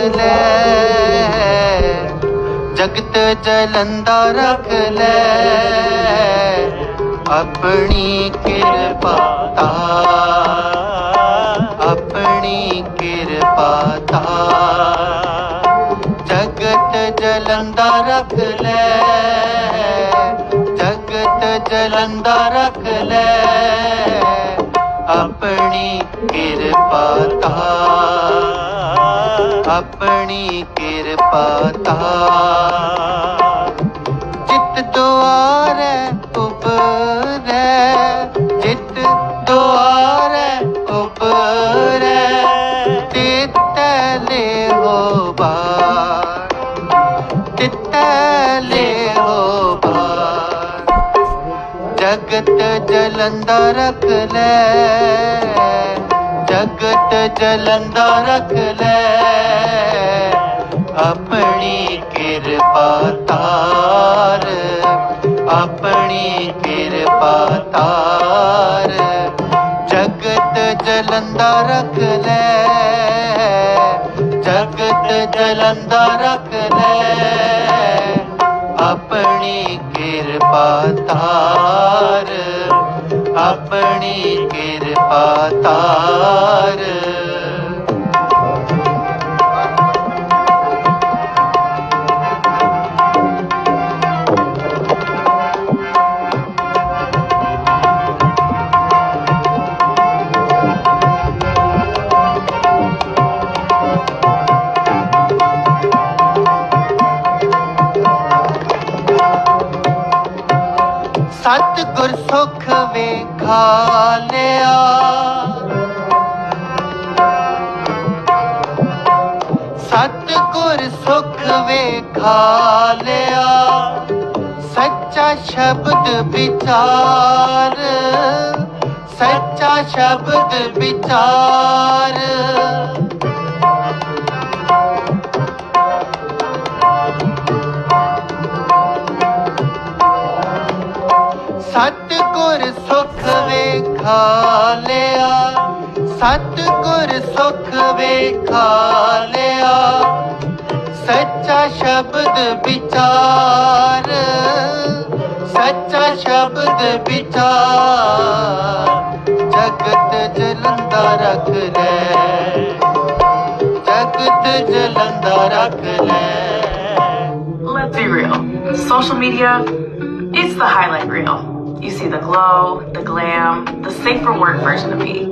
ਲੈ। ਜਗਤ ਜਲੰਦਾ ਰੱਖ ਲੈ। ਆਪਣੀ ਕਿਰਪਾ ਤਾ। ਆਪਣੀ ਕਿਰਪਾ ਤਾ। ਜਗਤ ਜਲੰਦਾ ਰੱਖ ਲੈ। ਜਗਤ ਜਲੰਦਾ ਰੱਖ ਲੈ। ਆਪਣੀ ਕਿਰਪਾ ਤਾਰ ਆਪਣੀ ਕਿਰਪਾ ਤਾ। ਜਿਤ ਦੁਆਰੇ ਉਬਰੈ ਜਿਤ ਦੁਆਰੇ ਉਬਰੈ ਤਿਤਲੇ ਹੋ ਬਾਰ ਤਿਤਲੇ ਹੋ ਬਾਰ ਜਗਤ ਜਲੰਦਾ ਰੱਖ ਲੈ। ਜਗਤ ਜਲੰਦਾ ਰੱਖ ਲੈ। ਆਪਣੀ ਕਿਰਪਾ ਤਾਰ, ਆਪਣੀ ਕਿਰਪਾ ਤਾਰ। ਜਗਤ ਜਲੰਦਾ ਰੱਖ ਲੈ। ਜਗਤ ਜਲੰਦਾ ਰੱਖ ਲੈ। ਆਪਣੀ ਕਿਰਪਾ ਤਾਰ। ਆਪਣੀ ਕਿਰਪਾ ਤਾਰ। ਸਤ ਗੁਰ ਸੁਖ ਵੇਖਾ ਲਿਆ। ਸਤ ਗੁਰ ਸੁਖ ਵੇਖਾ ਲਿਆ। ਸੱਚਾ ਸ਼ਬਦ ਵਿਚਾਰ, ਸੱਚਾ ਸ਼ਬਦ ਵਿਚਾਰ। ਸਤਿਗੁਰ ਸੁਖ ਵੇਖਾ ਲਿਆ ਸਤਿਗੁਰ ਸੁਖ ਵੇਖਾ ਲਿਆ ਸੱਚਾ ਸ਼ਬਦ ਵਿਚਾਰ ਸੱਚਾ ਸ਼ਬਦ ਵਿਚਾਰ ਜਗਤ ਜਲੰਦਾ ਰੱਖ ਲੈ ਜਗਤ ਜਲੰਦਾ ਰੱਖ ਲੈ Let's be real. Social media, it's the highlight reel. You see the glow, the glam, the safer work version of me.